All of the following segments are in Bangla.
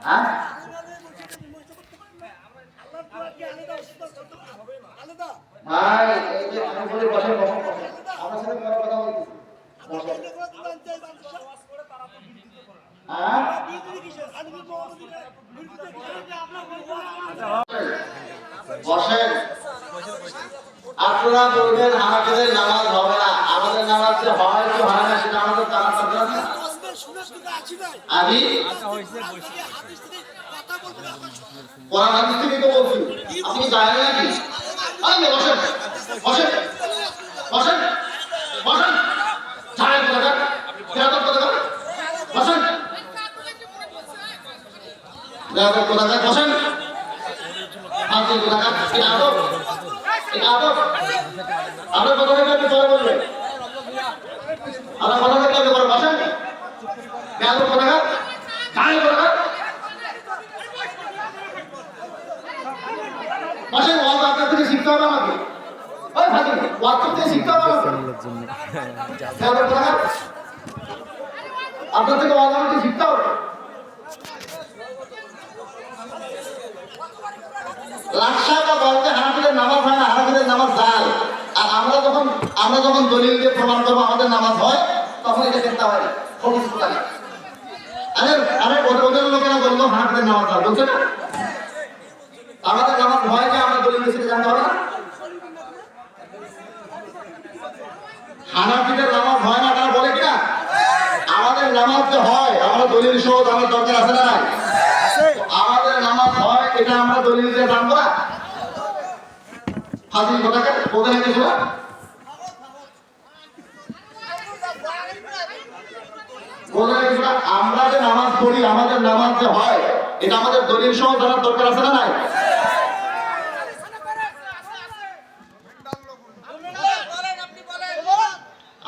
হ্যাঁ? ভাই এই যে আমি বলি বসে বসে বসে। আমার সাথে কোনো কথা বলতেছি। হ্যাঁ? বসেন আপনারা বলবেন আমাদের নামাজ হবে না। আমাদের নামাজ যে হয় কি হয় না সেটা আমাদের দরকার না আমি কোরআন, হাদিস থেকে তো বলছি। আপনি জানেন নাকি আরে বসেন। বসেন। বসেন। বসেন। ছাড়েন কোথাকার? বেয়াদব কোথাকার? বসেন। বেয়াদব কোথাকার? বসেন। হাজির কোথাকার? এই আদব। এই আদব। আপনার কথা পরে বলবেন আপনার কথা থেকে আপনি পরে বসেন বেয়াদব কোথাকার ছাড়েন কোথাকার বসেন ওয়াজ আপনার থেকে শিখতে হবে আমাকে। ওই ভাজি ওয়াজ থেকে শিখতে হবে আপনার থেকে ওয়াজ আমাকে শিখতে হবে। লাকসাটা বলতে হানাফিদের নামাজ হয় না হানাফিদের নামাজ জাল আর আমরা যখন আমরা যখন দলিল দিয়ে প্রমাণ করব আমাদের নামাজ হয়, তখন এটা চিন্তা হয় আরে আরে, ওদের লোকেরা বলল হানাফিদের নামাজ হয়, বলছে না? আমাদের হয় যে আমরা দলিল সেটা জানতে না? হানাফিদের নামাজ হয় না, তারা বলে কিনা আমাদের নামাজ যে হয়, আমরা দলিল সহ জানার দরকার আছে না আমাদের নামাজ হয়, এটা আমরা দলিল দিয়ে জানব না? না আমরা যে নামাজ পড়ি, আমাদের নামাজ যে হয়, এটা আমাদের দলিল সহ জানার দরকার আছে না নাই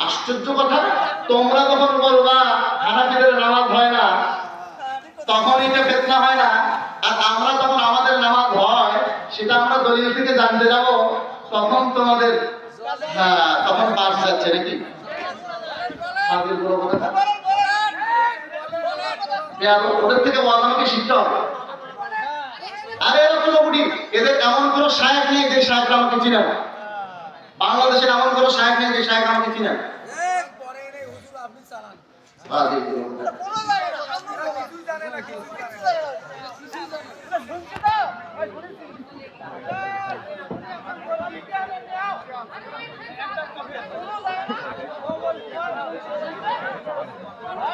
আশ্চর্য কথা তোমরা যখন বলবা হানাফিদের নামাজ হয় না তখন এটা ফেতনা হয় না, আর আমরা যখন আমাদের নামাজ হয়, সেটা আমরা দলিল থেকে জানতে যাব, তখন তোমাদের তখন পাশ যাচ্ছে নাকি? ওদের থেকে ওয়াজ আমাকে শিখতে হবে। আরে এরকম বুড়ি, এদের এমন কোনো শায়েক নেই যে শায়েকরা আমাকে চিনে বাংলাদেশের এমন কোনো সাহেব নেই যে সাহেব আমাকে চিনে।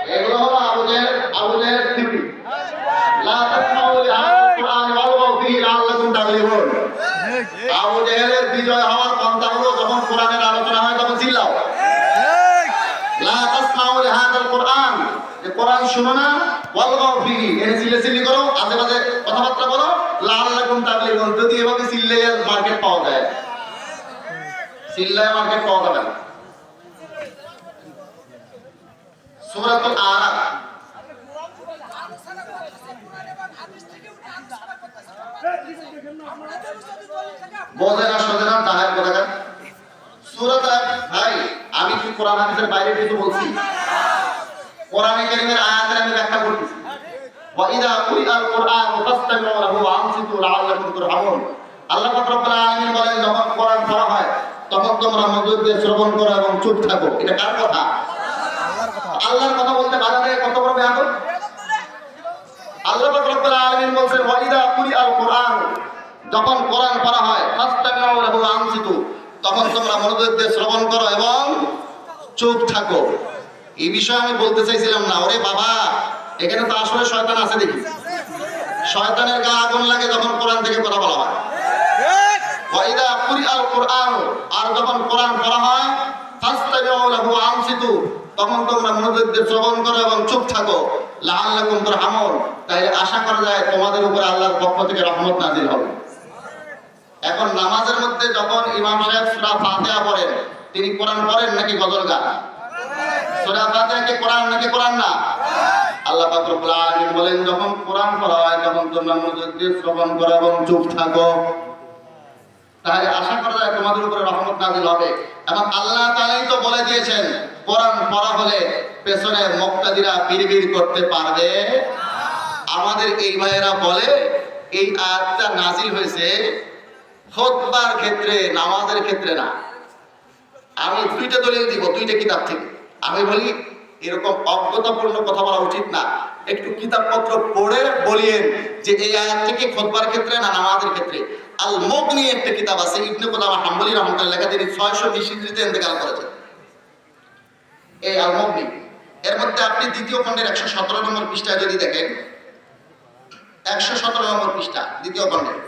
এগুলো হলো আমাদের আমাদের থিওরি কুরআন, যে কোরআন শুনো না এর চিল্লে চিল্লি করো আশেপাশে কথাবার্তা বলো লাআল্লাকুম তাগলিবুন যদি এভাবে মার্কেট পাওয়া যায়। চিল্লায় মার্কেট পাওয়া যাবে আরাফ। আমি কি কোরআন বাইরে কিছু বলছি? কোরআনে কারীমের আয়াতের আমি ব্যাখ্যা করতেছি ওয়া ইযা কুরিআল কুরআন ফাসতামিউ লাহু ওয়া আনসিতু লাআল্লাকুম তুরহামুন। আল্লাহ পাক রব্বুল আলামিন বলেন, যখন কোরআন পড়া হয়, তখন তোমরা মনোযোগ দিয়ে শ্রবণ করো এবং চুপ থাকো। এটা কার কথা? আল্লাহর কথা বলতে বাধা দেয় কত বড় বেয়াদব আল্লাহ পাক রব্বুল আলামিন বলেন ওয়া ইযা কুরিআল কুরআন যখন কোরআন পড়া হয়, ফাসতামিউ লাহু ওয়া আনসিতু তখন তোমরা মনোযোগ দিয়ে শ্রবণ করো এবং চুপ থাকো। এই বিষয়ে আমি বলতে চাইছিলাম না। ওরে বাবা, এখানে তো আসলে শয়তান আছে দেখি। শয়তানের গা আগুন লাগে যখন কোরআন থেকে কথা বলা হয়। ওয়াইদা কুরআন, আর যখন কোরআন পড়া হয় ফাসতামিউ লাহু আনসিতু তখন তোমরা মনোযোগ দিয়ে শ্রবণ করো এবং চুপ থাকো। লাআল্লাকুম আশা করা যায় তোমাদের উপরে আল্লাহর পক্ষ থেকে রহমত নাজিল হবে। এখন নামাজের মধ্যে যখন ইমাম সাহেব সূরা ফাতিহা পড়েন, তিনি কোরআন পড়েন নাকি গজল গান? নাকি না? আল্লাহ বলেন, যখন কোরআন হয়, তখন করো এবং আল্লাহ তো বলে দিয়েছেন, কোরআন হলে পেছনে করতে পারবে। আমাদের এই ভাইয়েরা বলে, এই আয়াতটা নাজিল হয়েছে ক্ষেত্রে, নামাজের ক্ষেত্রে না। আমি দুইটা দলিল দিব, দুইটা কিতাব থেকে। আমি বলি, এরকম অজ্ঞতাপূর্ণ কথা বলা উচিত না। একটু কিতাবপত্র পড়ে বলিয়েন যে এই আয়াত থেকে খোদবার ক্ষেত্রে না নামাজের ক্ষেত্রে। আল মুগনি একটা কিতাব আছে, ইবনে কুদামা হাম্বলি রহমতুল্লাহ লেখা তিনি ছয়শো বিশ হিজরিতে ইন্তেকাল করেছেন। এই আল মুগনি এর মধ্যে আপনি দ্বিতীয় খণ্ডের একশো সতেরো নম্বর পৃষ্ঠায় যদি দেখেন, একশো সতেরো নম্বর পৃষ্ঠা, দ্বিতীয় খণ্ডের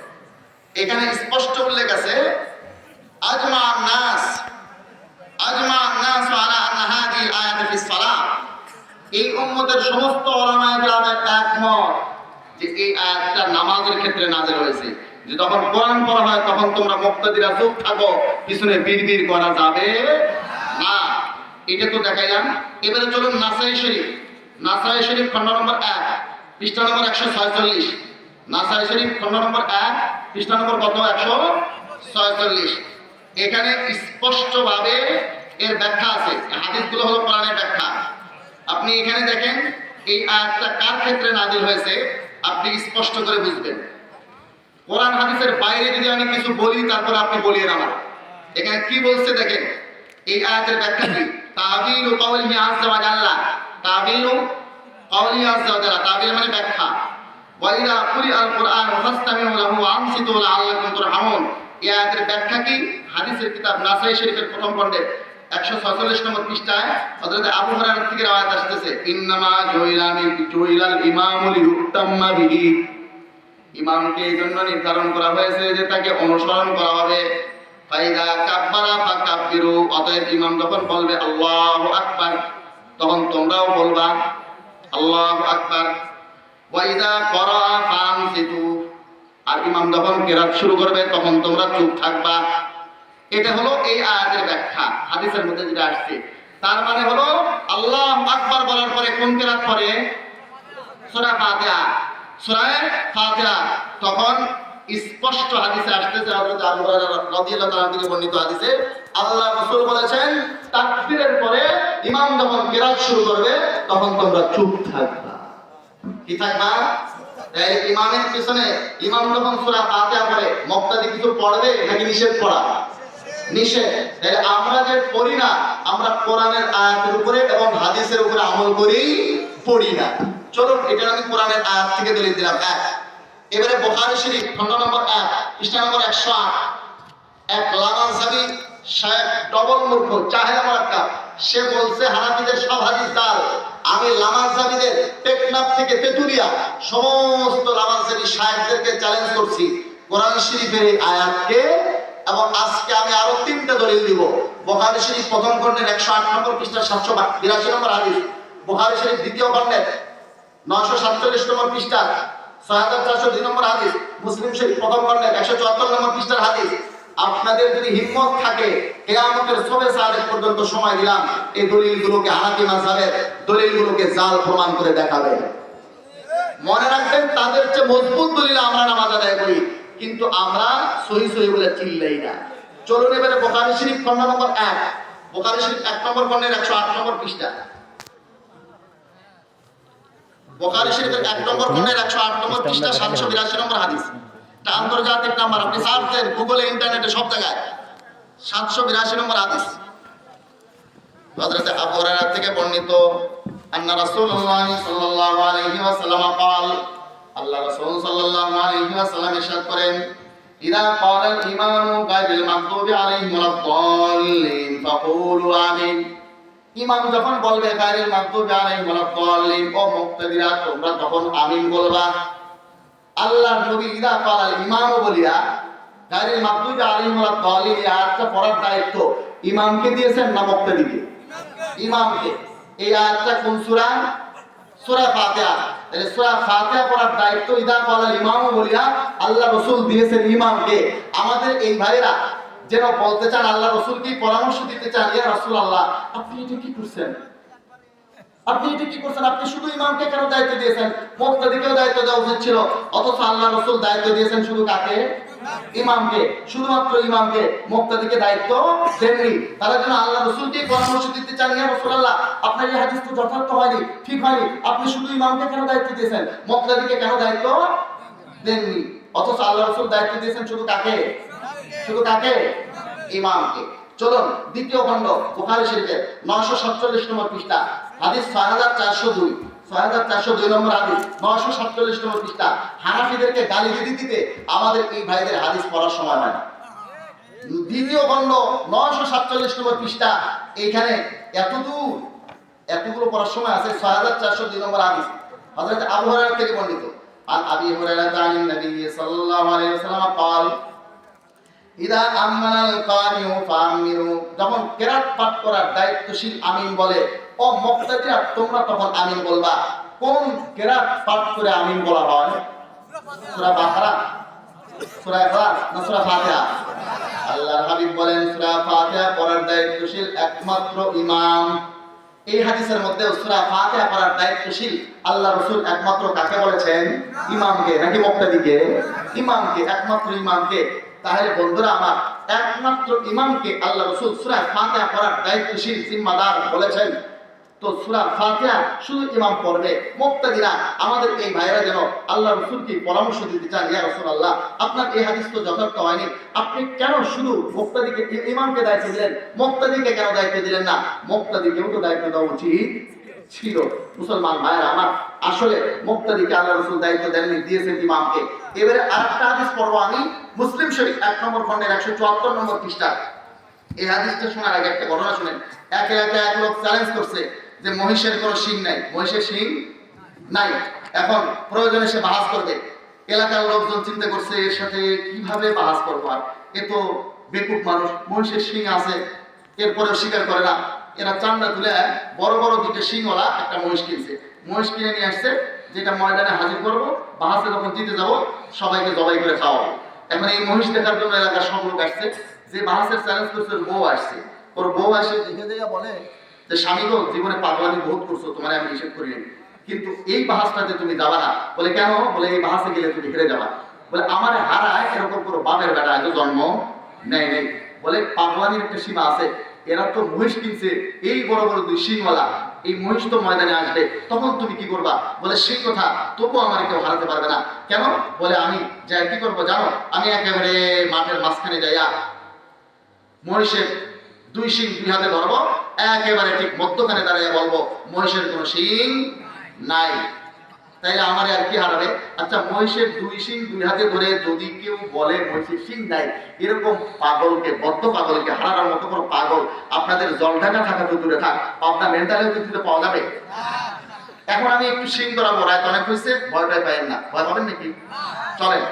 এখানে স্পষ্ট উল্লেখ আছে, আজমা নাস আজমা নাস আলা আন্না হাদিল আয়াত উম্মতের সমস্ত ওলামায়ে একমত যে এই আয়াতটা নামাজের ক্ষেত্রে নাযিল হয়েছে। যখন কোরআন পড়া হয়, তখন তোমরা মুক্তাদিরা চুপ থাকো, পিছনে বিড়বিড় করা যাবে না। এটা তো দেখাইলাম। এবারে চলুন নাসাই শরীফ। নাসাই শরীফ খণ্ড নম্বর এক, পৃষ্ঠা নম্বর একশো ছয়চল্লিশ। নাসাই শরীফ খণ্ড নম্বর এক, পৃষ্ঠা নম্বর কত? একশো ছয়চল্লিশ। এখানে স্পষ্টভাবে এর ব্যাখ্যা আছে। হাদিসগুলো হলো কোরআনের ব্যাখ্যা। আপনি এখানে দেখেন, এই আয়াতটা কার ক্ষেত্রে নাজিল হয়েছে? আপনি স্পষ্ট করে বুঝবেন। কোরআন হাদিসের বাইরে যদি আমি কিছু বলি, তারপর আপনি বলিয়ে আমার এখানে কি বলছে দেখেন? এই আয়াতের ব্যাখ্যা কি? তাবিল ও কওলি আযজা ওয়া জাল্লা। তাবিল ও আযজা ওয়া জাল্লা। তাবিল মানে ব্যাখ্যা। ওয়া ইযা কুরি আল কুরআন ফাসতামিউ লাহু ওয়া আনসিতু লাআল্লাকুম তুরহামুন। আয়াতের ব্যাখ্যা কি? হাদিসের কিতাব নাসাই শরীফের প্রথম খণ্ডে একশো ছয়চল্লিশ নম্বর পৃষ্ঠায় হযরত আবু হুরায়রা থেকে আয়াত আসতেছে, ইন্নামা জুইলানি জুইলাল ইমামুল ইউতাম্মা বিহি। ইমামকে এই জন্য নির্ধারণ করা হয়েছে যে তাকে অনুসরণ করা হবে। ফাইদা কাব্বারা ফা কাব্বিরু অতএব ইমাম যখন বলবে, আল্লাহ আকবার, তখন তোমরাও বলবা, আল্লাহ আকবার। ওয়াইদা করা ফানসিতু আর ইমাম যখন কেরাত শুরু করবে, তখন তোমরা চুপ থাকবা। এটা হলো এই আয়াতের ব্যাখ্যা, হাদিসের মধ্যে যেটা আসছে। তার মানে হলো, আল্লাহ আকবার বলার পরে কোন কেরাত পরে সূরা ফাতিহা। ফাতিহা। তখন স্পষ্ট হাদিসে আসতেছে হযরত আবু রাদিয়াল্লাহু তাআলা থেকে বর্ণিত হাদিসে, আল্লাহ রাসূল বলেছেন, তাকবীরের পরে ইমাম যখন কিরাত শুরু করবে, তখন তোমরা চুপ থাকবা। কি থাকবা? এই ইমামের পিছনে ইমাম যখন সূরা ফাতিহা পড়ে মুক্তাদি কিছু পড়বে নাকি নিষেধ পড়া? নিষেধ। তাহলে আমরা যে পড়ি না, আমরা কোরআনের আয়াতের উপরে এবং হাদিসের উপরে আমল করি, পড়ি না। চলুন এটা আমি কোরআনের আয়াত থেকে দলিল দিলাম। এক, এবারে বোখারি শরীফ খন্ড নম্বর এক, পৃষ্ঠা নম্বর একশো আট। এক লাগান সাবি শেখ ডবল মূর্খ, চাহেরা মারাক্কা সে বলছে, হানাফিদের সব হাদিস জাল আমি লামাজাবিদের টেকনাফ থেকে তেতুলিয়া, সমস্ত লামাজাবি শায়েখদেরকে চ্যালেঞ্জ করছি। কোরআন শরীফের এই আয়াতকে এবং আজকে আমি আরও তিনটা দলিল দিব। বোখারি শরীফ প্রথম খণ্ডের একশো আট নম্বর পৃষ্ঠা সাতশো বিরাশি নম্বর হাদিস। বোখারি শরীফ দ্বিতীয় খণ্ডের নশো সাতচল্লিশ নম্বর পৃষ্ঠা ছয় হাজার চারশো দুই নম্বর হাদিস। মুসলিম শরীফ প্রথম খণ্ডের একশো চুয়াত্তর নম্বর পৃষ্ঠার হাদিস। আপনাদের যদি হিম্মত থাকে, কেয়ামতের সবে সাদেক পর্যন্ত সময় দিলাম, এই দলিলগুলোকে হানাফি মাযহাবের দলিলগুলোকে জাল প্রমাণ করে দেখাবে। মনে রাখবেন, তাদের চেয়ে মজবুত দলিল আমরা নামাজ আদায় করি, কিন্তু আমরা সহি সহি বলে চিল্লাই না। চলুন এবারে বোখারি শরীফ খন্ড নম্বর এক। বোখারি শরীফ এক নম্বর খন্ডের একশো আট নম্বর পৃষ্ঠা। বোকারি শরীফের এক নম্বর খন্ডের একশো আট নম্বর পৃষ্ঠা, সাতশো বিরাশি নম্বর হাদিস। এটা আন্তর্জাতিক নাম্বার আপনি সার্চ দেন গুগলে ইন্টারনেটে সব জায়গায় সাতশো বিরাশি নম্বর হাদিস হযরত আবু হুরায়রা থেকে বর্ণিত আন্না রাসূলুল্লাহ সাল্লাল্লাহু আলাইহি ওয়াসাল্লাম قال আল্লাহ রাসূল সাল্লাল্লাহু আলাইহি ওয়াসাল্লাম ইরশাদ করেন ইদা ক্বালা আল ইমামু গায়রিল মাগদুবি আলাইহিম ওয়ালাদ-দাল্লিন ফাকুলু আমিন ইমাম যখন বলবে গায়রিল মাগদুবি আলাইহিম ওয়ালাদ-দাল্লিন ও মুক্তাদিরা তোমরা তখন আমিন বলবা আল্লাহ নবী ইদা ক্বালা আল ইমামু বলিয়া গায়রিল মাগদুবি আলাইহিম ওয়ালাদ-দাল্লিন এই আয়াতটা পড়ার দায়িত্ব। ইমামকে দিয়েছেন না মুক্তাদিকে? ইমামকে। এই আয়াতটা কোন সূরা? সূরা ফাতিহা। তাহলে সূরা ফাতিহা পড়ার দায়িত্ব ইদা ক্বালা ইমামু বলিয়া আল্লাহ রাসূল দিয়েছেন ইমামকে। আমাদের এই ভাইরা যেন বলতে চান, আল্লাহ রাসূল কি পরামর্শ দিতে চান, ইয়া রাসূলুল্লাহ, আপনি এটা কি করছেন? আপনি এটা কি করছেন? আপনি শুধু ইমামকে কেন দায়িত্ব দিয়েছেন? মুক্তাদিকেও দায়িত্ব দেওয়া উচিত ছিল। অথচ আল্লাহ রসুল দায়িত্ব দিয়েছেন শুধু কাকে? ইমামকে। শুধুমাত্র ইমামকে। মুক্তাদিকে দায়িত্ব দেননি। তারা যেন আল্লাহ রসুলকে পরামর্শ দিতে চান, ইয়া রসুল্লাহ আপনার এই হাদিস তো যথার্থ হয়নি, ঠিক হয়নি। আপনি শুধু ইমামকে কেন দায়িত্ব দিয়েছেন? মুক্তাদিকে কেন দায়িত্ব দেননি? অথচ আল্লাহ রসুল দায়িত্ব দিয়েছেন শুধু কাকে? শুধু কাকে? ইমামকে। চলুন দ্বিতীয় খণ্ড বুখারী শরীফের নয়শো সাতচল্লিশ নম্বর পৃষ্ঠা হাদিস ছয় হাজার চারশো দুই ছয় হাজার চারশো দুই নম্বর হাদিস নয়শো সাতচল্লিশ নম্বর পৃষ্ঠা হানাফিদেরকে গালি দিতে দিতে আমাদের এই ভাইদের হাদিস পড়ার সময় হয় না দ্বিতীয় খণ্ড নয়শো সাতচল্লিশ নম্বর পৃষ্ঠা এইখানে এত দূর এতগুলো পড়ার সময় আছে ছয় হাজার চারশো দুই নম্বর হাদিস হযরত আবু হুরায়রা থেকে বর্ণিত عن ابي هريره عن النبي صلى الله عليه وسلم قال ইদা আমানাল কারিউ যখন কেরাত পাঠ করার দায়িত্বশীল আমিন বলে, ও তোমরা তখন আমিন বলবা। কোন কেরাত পাঠ করে আমিন বলা হয়? সূরা না ফাতিহা? আল্লাহর হাবিব বলেন ফাতিহা পড়ার দায়িত্বশীল একমাত্র ইমাম। এই হাদিসের মধ্যে ফাতিহা পড়ার দায়িত্বশীল আল্লাহ রাসূল একমাত্র কাকে বলেছেন? ইমামকে। নাকি মুক্তাদিকে? ইমামকে, একমাত্র ইমামকে। তাহলে বন্ধুরা আমার একমাত্র ইমামকে আল্লাহ রসুল সুরা ফাতিহা পড়ার দায়িত্বশীল জিম্মাদার বলেছেন। তো সুরা ফাতিহা শুধু ইমাম পড়বে, মুক্তাদিরা, আমাদের এই ভাইরা যেন আল্লাহ রসুলকে পরামর্শ দিতে চান, ইয়া রসুল আল্লাহ আপনার এই হাদিস তো যথার্থ হয়নি। আপনি কেন শুধু মুক্তাদিকে ইমামকে দায়িত্ব দিলেন, মুক্তাদিকে কেন দায়িত্ব দিলেন না? মুক্তাদিকেও তো দায়িত্ব দেওয়া উচিত ছিল। মুসলমান ভাইয়ের, আমার আসলে মুক্তাদিকে আল্লাহ রসুল দায়িত্ব দেননি, দিয়েছেন ইমামকে। এবারে আরেকটা হাদিস পড়ব আমি। মুসলিম শরীফ এক নম্বর খন্ডের একশো চুয়াত্তর নম্বর পৃষ্ঠা। এই হাদিসটা শোনার আগে একটা ঘটনা শুনেন। এক এলাকায় এক লোক চ্যালেঞ্জ করছে যে মহিষের কোনো শিং নাই। মহিষের শিং নাই। এখন প্রয়োজনে সে বাহাস করবে। এলাকার লোকজন চিন্তা করছে, এর সাথে কীভাবে বাহাস করব আর? এ তো বেকুব মানুষ, মহিষের শিং আছে, এরপরেও স্বীকার করে না। এরা চান্দা তুলে বড় বড় দুটো শিংওয়ালা একটা মহিষ কিনছে। মহিষ কিনে নিয়ে আসছে, যেটা ময়দানে হাজির করব বাহাসে যখন দিতে যাব, সবাইকে জবাই করে খাওয়াবো। এখন এই মহিষ দেখার জন্য এলাকার সব লোক আসছে, যে বাহাসের চ্যালেঞ্জ করছে বউ আসছে। ওর বউ আসে দেখে দেখে বলে যে, স্বামী গো, জীবনে পাগলামি বহুত করছ, তোমার আমি নিষেধ করি কিন্তু এই বাহাসটাতে তুমি যাবা না, বলে কেন? বলে এই বাহাসে গেলে তুমি হেরে যাবা। বলে, আমার হারায়, এরকম কোনো বাপের বেটা আগে জন্ম নেই নেই। বলে, পাগলামির একটা সীমা আছে, এরা তো মহিষ কিনছে, এই বড় বড় দুই সিংওয়ালা এই মহিষ্ঠ ময়দানে আসবে, তখন তুমি কি করবা? বলে, সেই কথা তবু আমার কেউ হারাতে পারবে না। কেন? বলে, আমি যাই, কি করব জানো? আমি একেবারে মাঠের মাঝখানে যাইয়া মহিষের দুই শিং দুই হাতে ধরবো, একেবারে ঠিক মধ্যখানে দাঁড়িয়ে বলব, মহিষের কোনো শিং নাই। তাইলে আমার আর কি হারাবে? আচ্ছা মহিষের দুই শিং দুই হাতে ধরে যদি কেউ বলে মহিষের শিং নাই এরকম পাগলকে, বদ্ধ পাগলকে হারানোর মতো কোনো পাগল আপনাদের জল ঢাকা থাকা তো দূরে থাক আপনার মেন্টালিও কিন্তু পাওয়া যাবে? এখন আমি একটু শিং ধরাবো রায় অনেক হয়েছে ভয়টাই পাইেন না। ভয় পাবেন নাকি? চলেন।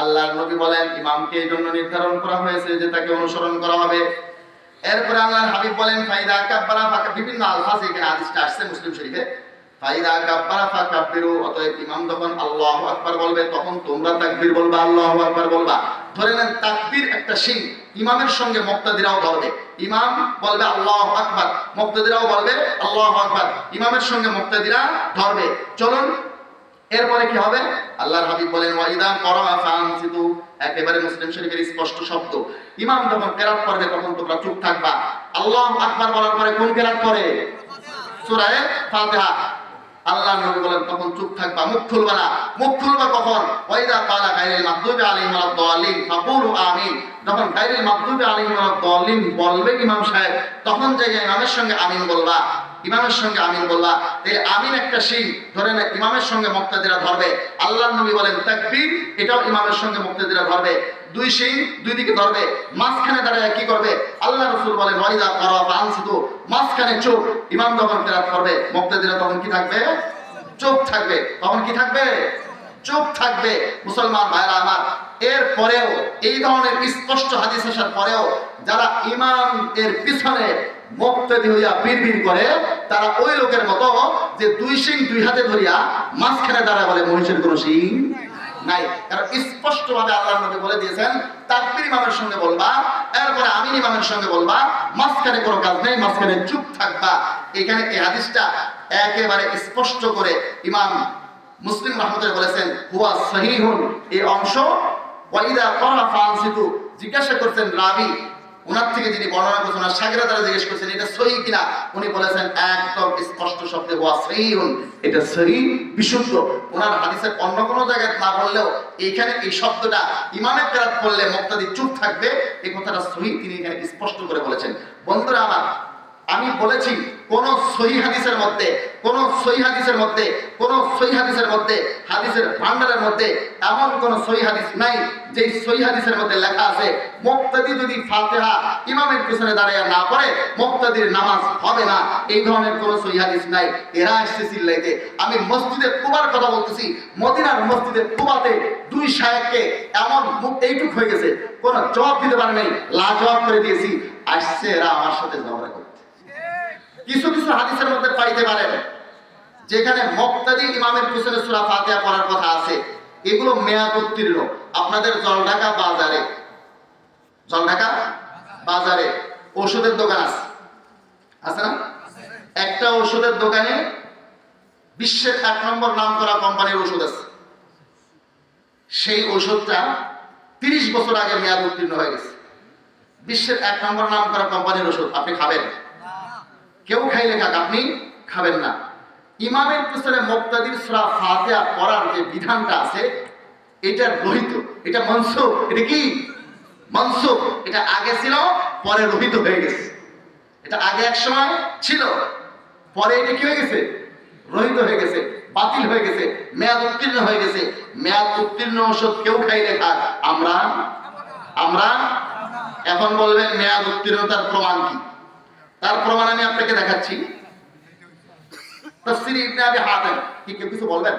আল্লাহ নবী বলেন, ইমামকে এই জন্য নির্ধারণ করা হয়েছে যে তাকে অনুসরণ করা হবে। এরপরে আল্লাহর হাবিব বলেন, ফাইদা কাব্বারা বিভিন্ন আলফাজ এখানে হাদিসটা আসছে মুসলিম শরীফে। ফাইদা কাব্বারা ফাকাব্বিরু, অতএব ইমাম যখন আল্লাহু আকবার বলবে, তখন তোমরা তাকবীর বলবা আকবার বলবা। ধরে নেন তাকবীর একটা শিং, ইমামের সঙ্গে মুক্তাদিরাও ধরবে। ইমাম বলবে আকবার, মুক্তাদিরাও বলবে আকবার, ইমামের সঙ্গে মুক্তাদিরা ধরবে। চলুন, এরপরে কি হবে? আল্লাহর হাবিব বলেন করা ফানসিতু, একেবারে মুসলিম শরীফের স্পষ্ট শব্দ। ইমাম যখন কেরাত করবে তখন তোমরা চুপ থাকবা। আল্লাহ আকবার বলার পরে কোন কেরাত করে ফাতিহা। আল্লাহ নবী বলেন, তখন চুপ থাকবা, মুখ খুলবা না। মুখ খুলবা কখন? ওয়াইদা কালা গায়রিল মাগদুবি আলাইহিম ওয়ালাদ-দাল্লিন ফাকুলু আমিন। যখন গায়রিল মাগদুবি আলাইহিম ওয়ালাদ-দাল্লিন বলবে ইমাম সাহেব, তখন জায়গায় ইমামের সঙ্গে আমিন বলবা। ইমামের সঙ্গে আমিন বলবা তাহলে আমিন একটা শিং ধরে না ইমামের সঙ্গে মুক্তাদিরা ধরবে। আল্লাহ নবী বলেন, তাকবীর, এটাও ইমামের সঙ্গে মুক্তাদিরা ধরবে। দুই শিং দুই দিকে ধরবে। মাঝখানে দাঁড়ায় কি করবে? আল্লাহ রসুল বলেন ওয়াইদা করা ফানসিতু মাঝখানে চোখ, ইমাম যখন কেরাত করবে। মুক্তাদিরা তখন কি থাকবে? চোখ থাকবে। তখন কি থাকবে? চুপ থাকবে। মুসলমান ভাইরা আমার এর পরেও এই ধরনের স্পষ্ট হাদিস আসার পরেও যারা ইমাম এর পিছনে মুক্তি হইয়া করে, তারা ওই লোকের মতো যে দুই সিং দুই হাতে ধরিয়া মাঝখানে দাঁড়া বলে, মহিষের সিং নাই। কারণ আল্লাহ নবী বলে দিয়েছেন, তাকবীর ইমামের সঙ্গে বলবা, এরপরে আমিন ইমামের সঙ্গে বলবা, মাঝখানে কোনো কাজ নেই, মাঝখানে চুপ থাকবা। এখানে এই হাদিসটা একেবারে স্পষ্ট করে ইমাম মুসলিম রহমতুল্লাহ বলেছেন, হুয়া সহিহুন। এই অংশ ওয়াইদা ফানসিতু? জিজ্ঞাসা করছেন রাবি। ওনার থেকে যিনি বর্ণনা করছেন ওনার সাগরা দ্বারা জিজ্ঞেস করছেন, এটা সহি কিনা? উনি বলেছেন, একদম স্পষ্ট শব্দে সহিহুন এটা সহি বিশুদ্ধ। ওনার হাদিসের অন্য কোনো জায়গায় না বললেও এইখানে এই শব্দটা ইমামের কেরাত করলে মুক্তাদি চুপ থাকবে, এই কথাটা সহি, তিনি এখানে স্পষ্ট করে বলেছেন। বন্ধুরা আমার আমি বলেছি, কোন সহি হাদিসের মধ্যে, কোন সহি হাদিসের মধ্যে, কোন সহি হাদিসের মধ্যে, হাদিসের ভান্ডারের মধ্যে এমন কোন সহি হাদিস নাই যে সহি হাদিসের মধ্যে লেখা আছে, মুক্তাদি যদি ফাতিহা ইমামের পিছনে দাঁড়িয়ে না পড়ে, মুক্তাদির নামাজ হবে না। এই ধরনের কোন সহি হাদিস নাই। এরা আসছে চিল্লাইতে। আমি মসজিদে কুবার কথা বলতেছি, মদিনার মসজিদে কুবাতে দুই সাহেবকে এমন মুখ এইটুক হয়ে গেছে। কোন জবাব দিতে পারে নাই লাজবাব করে দিয়েছি। আসছে এরা আমার সাথে ঝগড়া করতে। কিছু কিছু হাদিসের মধ্যে পাইতে পারেন, যেখানে মক্তাদি ইমামের পিছনে সূরা ফাতিহা পড়ার কথা আছে। এগুলো মেয়াদ উত্তীর্ণ। আপনাদের জলঢাকা বাজারে জলঢাকা বাজারে ওষুধের দোকান আছে। আছে না? একটা ওষুধের দোকানে বিশ্বের এক নম্বর নাম করা কোম্পানির ওষুধ আছে। সেই ওষুধটা তিরিশ বছর আগে মেয়াদ উত্তীর্ণ হয়ে গেছে। বিশ্বের এক নম্বর নাম করা কোম্পানির ওষুধ, আপনি খাবেন? কেউ খাইলে খাক আপনি খাবেন না। ইমামের পিছনে মুক্তাদির সূরা ফাতিহা পড়ার যে বিধানটা আছে এটা রহিত, এটা মনসুখ, এটা কি? মনসুখ। এটা আগে ছিল, পরে রহিত হয়ে গেছে। এটা আগে এক সময় ছিল, পরে এটা কি হয়ে গেছে? রহিত হয়ে গেছে, বাতিল হয়ে গেছে, মেয়াদ উত্তীর্ণ হয়ে গেছে। মেয়াদ উত্তীর্ণ ওষুধ কেউ খাইলে খাক আমরা আমরা? এখন বলবেন মেয়াদ উত্তীর্ণতার প্রমাণ কি? তার প্রমাণ আমি আপনাকে দেখাচ্ছি। তফসির ইবনে আবি হাতেম। কি, কেউ কিছু বলবেন?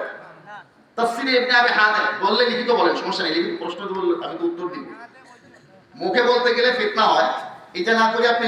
তফসির ইবনে আবি হাতেম। বললে লিখিত বলেন, সমস্যা নেই, লিখিত প্রশ্ন বললে আমি তো উত্তর দিব। মুখে বলতে গেলে ফিতনা হয়। এটা না করে আপনি